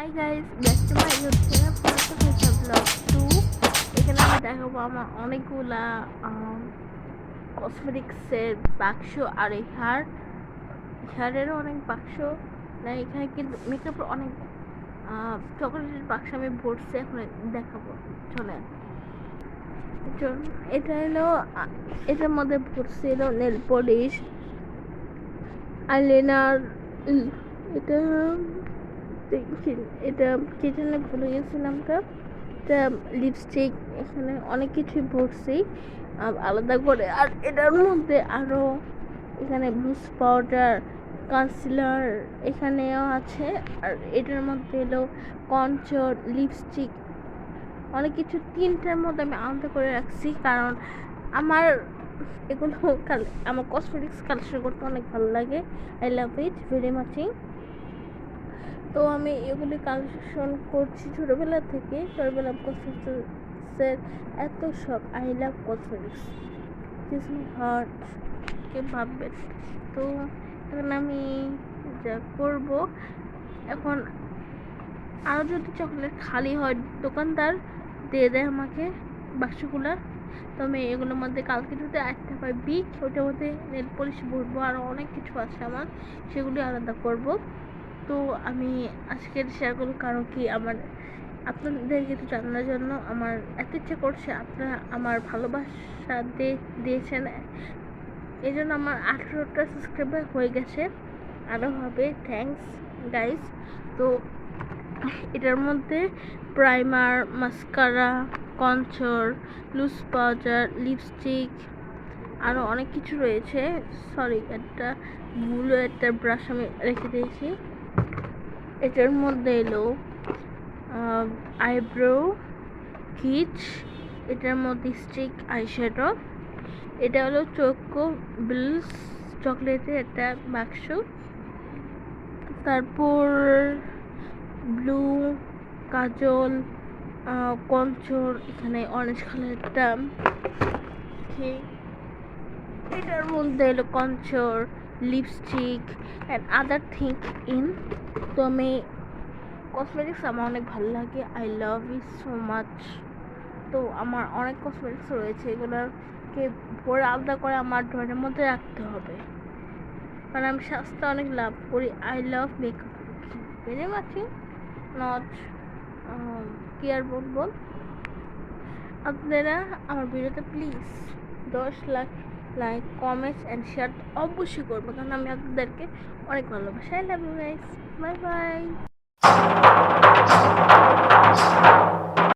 Hi guys back to my YouTube blog to এখানে আমি দেখাবো আমার অনেকগুলা কসমেটিক্সের বাক্স আর এই হেয়ার হেয়ারেরও অনেক বাক্স। না এখানে কিন্তু মেকআপের অনেক চকলেটের বাক্স আমি ভরছি, এখন দেখাবো। চলে চলুন। এটা হলো এটার মধ্যে ভরছিল নেল পলিশ আইলাইনার এটা এটা কি জানি ভুলে গেছি নামটা? এটা লিপস্টিক এখানে অনেক কিছুই ভরছি। আলাদা করে। আর এটার মধ্যে আরও এখানে ব্লুস পাউডার কনসিলার এখানেও আছে। আর এটার মধ্যে এলো কনচর লিপস্টিক অনেক কিছু তিনটার মধ্যে আমি আলাদা করে রাখছি কারণ আমার এগুলো কাল- আমার কসমেটিক্স কালেকশন করতে অনেক ভালো লাগে। I love it very much তো আমি এগুলি কালেকশন করছি ছোটোবেলা থেকে। ছোটোবেলা কসমেটিক্সের এত শখ I love cosmetics this my heart কে ভাববেন তো এখন আমি যা করব, এখন আরও যদি চকলেট খালি হয় দোকানদার, দিয়ে দেয় আমাকে বাক্সগুলো। তো আমি এগুলোর মধ্যে কালকে যদি একটা পাই বিক ওটার মধ্যে নেল পলিশ ভরবো আরও অনেক কিছু আছে আমার, সেগুলি আলাদা করব। তো আমি আজকের শেয়ার কারণ কি আমার আপনাদেরকে একটু জানানোর জন্য আমার এত ইচ্ছে করছে, আপনারা আমার ভালোবাসা দিয়েছেন। এই জন্য আমার আঠেরোটা সাবস্ক্রাইবার হয়ে গেছে আরও হবে থ্যাঙ্কস গাইস তো এটার মধ্যে primer mascara contour loose powder lipstick আরও অনেক কিছু রয়েছে। সরি একটা ভুলো একটা ব্রাশ আমি রেখে দিয়েছি। এটার মধ্যে এলো আইব্রো কিচ এটার মধ্যে স্টিক আইশ্যাডো এটা হলো চোকো বিলস চকলেটের একটা বাক্স, তারপর ব্লু কাজল কঞ্চর এখানে অরেঞ্জ কালারটা এটার মধ্যে এলো contour lipstick and other thing in তো আমি কসমেটিক্স আমার অনেক ভালো লাগে। I love you so much তো আমার অনেক কসমেটিক্স রয়েছে। এগুলোকে ভরে আলাদা করে আমার ড্রয়ের মধ্যে রাখতে হবে। কারণ আমি স্বাস্থ্য অনেক লাভ করি। I love makeup very matching not care আর বলব? আপনারা আমার ভিডিওতে প্লিজ দশ lakh like comments and share অবশ্যই করব, কারণ আমি আপনাদেরকে অনেক ভালোবাসাই love you guys bye bye